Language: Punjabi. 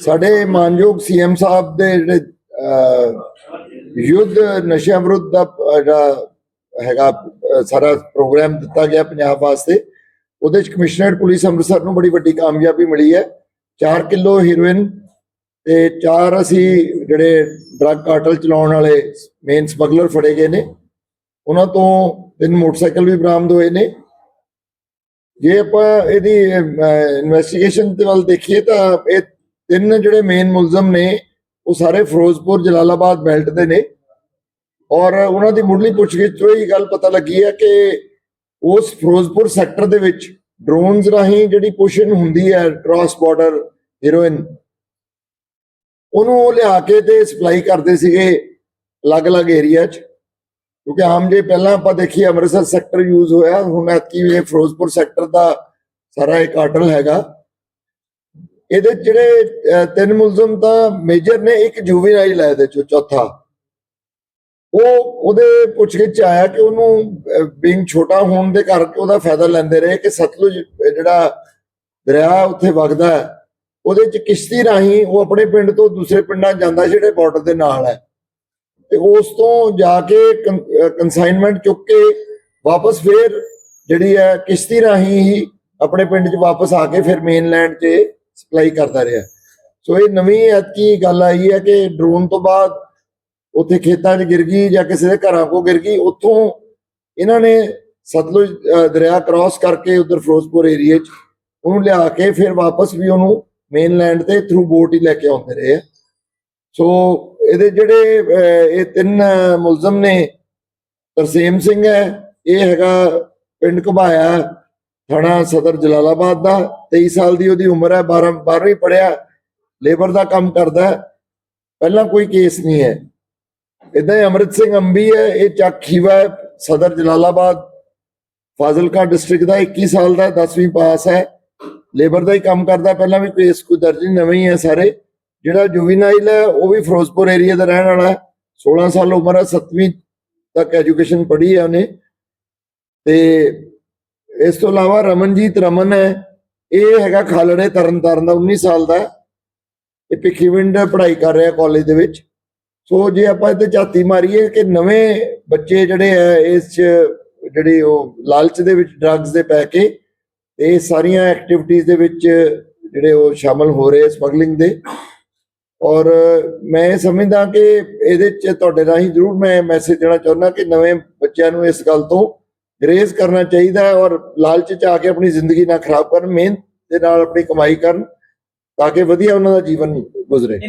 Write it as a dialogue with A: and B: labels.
A: ਸਾਡੇ ਮਾਨਯੋਗ ਸੀਐਮ ਸਾਹਿਬ ਦੇ ਜਿਹੜੇ ਅਹ, ਯੁੱਧ ਨਸ਼ਿਆਂ ਵਿਰੁੱਧ ਦਾ ਜਿਹੜਾ ਹੈਗਾ ਸਾਰਾ ਪ੍ਰੋਗਰਾਮ ਦਿੱਤਾ ਗਿਆ ਪੰਜਾਬ ਵਾਸਤੇ ਉਹਦੇ ਚ ਕਮਿਸ਼ਨਰੇਟ ਪੁਲਿਸ ਅੰਮ੍ਰਿਤਸਰ ਨੂੰ ਬੜੀ ਵੱਡੀ ਕਾਮਯਾਬੀ ਮਿਲੀ ਹੈ। 4 ਕਿਲੋ ਹੀਰੋਇਨ ਤੇ ਚਾਰ ਅਸੀਂ ਜਿਹੜੇ ਡਰੱਗ ਕਾਰਟਲ ਚਲਾਉਣ ਵਾਲੇ ਮੇਨ ਸਮਗਲਰ ਫੜੇ ਗਏ ਨੇ। ਉਹਨਾਂ ਤੋਂ ਤਿੰਨ ਮੋਟਰਸਾਈਕਲ ਵੀ ਬਰਾਮਦ ਹੋਏ ਨੇ। ਜੇ ਆਪਾਂ ਇਹਦੀ ਇਨਵੈਸਟੀਗੇਸ਼ਨ ਦੇ ਵੱਲ ਦੇਖੀਏ ਤਾਂ ਇਹ ਤਿੰਨ ਜਿਹੜੇ ਮੇਨ ਮੁਲਜ਼ਮ ਨੇ, ਉਹ ਸਾਰੇ ਫਿਰੋਜ਼ਪੁਰ, ਜਲਾਲਾਬਾਦ ਬੈਲਟ ਦੇ ਨੇ। ਔਰ ਉਹਨਾਂ ਦੀ ਮੁੱਢਲੀ ਪੁੱਛਗਿੱਛ ਤੋਂ ਇਹ ਗੱਲ ਪਤਾ ਲੱਗੀ ਹੈ ਕਿ ਉਸ ਫਿਰੋਜ਼ਪੁਰ ਸੈਕਟਰ ਦੇ ਵਿੱਚ ਡਰੋਨਸ ਰਾਹੀਂ ਜਿਹੜੀ ਪੁਸ਼ਨ ਹੁੰਦੀ ਹੈ ਕ੍ਰਾਸ ਬਾਰਡਰ ਹੀਰੋਇਨ ਉਹਨੂੰ ਉਹ ਲਿਆ ਕੇ ਤੇ ਸਪਲਾਈ ਕਰਦੇ ਸੀਗੇ ਅਲੱਗ-ਅਲੱਗ ਏਰੀਆ 'ਚ। ਕਿਉਂਕਿ ਆਮ ਜੇ ਪਹਿਲਾਂ ਆਪਾਂ ਦੇਖੀਏ ਅੰਮ੍ਰਿਤਸਰ ਸੈਕਟਰ ਯੂਜ਼ ਹੋਇਆ, ਹੁਣ ਐਤਕੀ ਇਹ ਫਿਰੋਜ਼ਪੁਰ ਸੈਕਟਰ ਦਾ ਸਾਰਾ ਇਹ ਕਾਰਟਲ ਹੈਗਾ। ਇਹਦੇ ਜਿਹੜੇ ਤਿੰਨ ਮੁਲਜ਼ਮ ਤਾਂ ਮੇਜਰ ਨੇ, ਇੱਕ ਜੁਵੀਨਾਈਲ ਹੈ ਇਹਦੇ ਚੋਂ ਚੌਥਾ। ਉਹ ਉਹਦੇ ਪੁੱਛਗਿੱਛ 'ਚ ਆਇਆ ਕਿ ਉਹਨੂੰ ਬਿੰਗ ਛੋਟਾ ਹੋਣ ਦੇ ਕਰਕੇ ਉਹਦਾ ਫਾਇਦਾ ਲੈਂਦੇ ਰਹੇ ਕਿ ਸਤਲੁਜ ਜਿਹੜਾ ਦਰਿਆ ਉੱਥੇ ਵਗਦਾ ਹੈ। ਉਹਦੇ 'ਚ ਕਿਸ਼ਤੀ ਰਾਹੀਂ ਉਹ ਆਪਣੇ ਪਿੰਡ ਤੋਂ ਦੂਸਰੇ ਪਿੰਡਾਂ ਜਾਂਦਾ, ਜਿਹੜੇ ਬਾਰਡਰ ਦੇ ਨਾਲ ਹੈ। ਤੇ ਉਸ ਤੋਂ ਜਾ ਕੇ ਕੰਸਾਈਨਮੈਂਟ ਚੁੱਕ ਕੇ ਵਾਪਸ ਫੇਰ ਜਿਹੜੀ ਹੈ ਕਿਸ਼ਤੀ ਰਾਹੀਂ ਹੀ ਆਪਣੇ ਪਿੰਡ 'ਚ ਵਾਪਸ ਆ ਕੇ ਫਿਰ ਮੇਨਲੈਂਡ 'ਚ ਸਪਲਾਈ ਕਰਦਾ ਰਿਹਾ ਸੋ ਇਹ ਨਵੀਂ ਐਤਕੀ ਗੱਲ ਆਈ ਹੈ ਕਿ ਡਰੋਨ ਤੋਂ ਬਾਅਦ ਉੱਥੇ ਖੇਤਾਂ 'ਚ ਗਿਰ ਗਈ ਜਾਂ ਕਿਸੇ ਦੇ ਘਰਾਂ ਕੋ ਗਿਰ ਗਈ, ਉੱਥੋਂ ਇਹਨਾਂ ਨੇ ਸਤਲੁਜ ਦਰਿਆ ਕ੍ਰਾਸ ਕਰਕੇ ਉਧਰ ਫਿਰੋਜ਼ਪੁਰ ਏਰੀਏ 'ਚ ਉਹਨੂੰ ਲਿਆ ਕੇ ਫਿਰ ਵਾਪਸ ਵੀ ਉਹਨੂੰ ਮੇਨਲੈਂਡ ਤੇ ਥਰੂ ਬੋਟ ਹੀ ਲੈ ਕੇ ਆਉਂਦੇ ਰਹੇ ਆ। ਸੋ ਇਹਦੇ ਜਿਹੜੇ ਇਹ ਤਿੰਨ ਮੁਲਜ਼ਮ ਨੇ, ਤਰਸੇਮ ਸਿੰਘ ਹੈ, ਇਹ ਹੈਗਾ ਪਿੰਡ ਘਬਾਇਆ, ਥਾਣਾ ਸਦਰ ਜਲਾਲਾਬਾਦ ਦਾ 23 ਸਾਲ ਦੀ ਉਹਦੀ ਉਮਰ ਹੈ 12 12ਵੀਂ ਪੜਿਆ ਲੇਬਰ ਦਾ ਕੰਮ ਕਰਦਾ ਪਹਿਲਾਂ ਕੋਈ ਕੇਸ ਨਹੀਂ ਹੈ। ਇਦਾਂ ਹੀ ਅਮਰਿਤ ਸਿੰਘ ਅੰਬੀ ਹੈ, ਇਹ ਚੱਕ ਸਦਰ ਜਲਾਲਾਬਾਦ, ਫਾਜ਼ਿਲਕਾ ਡਿਸਟ੍ਰਿਕਟ ਦਾ 21 ਸਾਲ ਦਾ 10ਵੀਂ ਪਾਸ ਹੈ, ਲੇਬਰ ਦਾ ਹੀ ਕੰਮ ਕਰਦਾ, ਪਹਿਲਾਂ ਵੀ ਕੇਸ ਕੋਈ ਦਰਜ ਨਹੀਂ, ਨਵੇਂ ਹੀ ਹੈ ਸਾਰੇ। ਜਿਹੜਾ ਜੁਵੀਨਾਈਲ ਹੈ, ਉਹ ਵੀ ਫਿਰੋਜ਼ਪੁਰ ਏਰੀਆ ਦਾ ਰਹਿਣ ਵਾਲਾ ਹੈ। 16 ਸਾਲ ਉਮਰ ਹੈ 7ਵੀਂ ਤੱਕ ਐਜੂਕੇਸ਼ਨ ਪੜ੍ਹੀ ਹੈ ਉਹਨੇ। ਤੇ ਇਸ ਤੋਂ ਇਲਾਵਾ ਰਮਨਜੀਤ ਰਮਨ ਹੈ, ਇਹ ਹੈਗਾ ਖਾਲੜੇ ਤਰਨਤਾਰਨ ਦਾ 19 ਸਾਲ ਦਾ ਹੈ। ਇਹ ਭਿੱਖੀਵਿੰਡ ਪੜ੍ਹਾਈ ਕਰ ਰਿਹਾ ਕਾਲਜ ਦੇ ਵਿੱਚ। ਸੋ ਜੇ ਆਪਾਂ ਇਹਦੇ ਝਾਤੀ ਮਾਰੀਏ ਕਿ ਨਵੇਂ ਬੱਚੇ ਜਿਹੜੇ ਆ ਇਸ 'ਚ ਜਿਹੜੇ ਉਹ ਲਾਲਚ ਦੇ ਵਿੱਚ ਡਰੱਗਸ ਦੇ ਪੈ ਕੇ, ਤੇ ਸਾਰੀਆਂ ਐਕਟੀਵਿਟੀਜ਼ ਦੇ ਵਿੱਚ ਜਿਹੜੇ ਉਹ ਸ਼ਾਮਲ ਹੋ ਰਹੇ ਸਮਗਲਿੰਗ ਦੇ। ਔਰ ਮੈਂ ਇਹ ਸਮਝਦਾ ਕਿ ਇਹਦੇ 'ਚ ਤੁਹਾਡੇ ਰਾਹੀਂ ਜ਼ਰੂਰ ਮੈਂ ਮੈਸੇਜ ਦੇਣਾ ਚਾਹੁੰਦਾ ਕਿ ਨਵੇਂ ਬੱਚਿਆਂ ਨੂੰ ਇਸ ਗੱਲ ਤੋਂ ਗਰੇਜ਼ ਕਰਨਾ ਚਾਹੀਦਾ ਹੈ ਔਰ ਲਾਲਚ 'ਚ ਆ ਕੇ ਆਪਣੀ ਜ਼ਿੰਦਗੀ ਨਾ ਖਰਾਬ ਕਰਨ, ਮਿਹਨਤ ਦੇ ਨਾਲ ਆਪਣੀ ਕਮਾਈ ਕਰਨ, ਤਾਂ ਕਿ ਵਧੀਆ ਉਹਨਾਂ ਦਾ ਜੀਵਨ ਗੁਜ਼ਰੇ।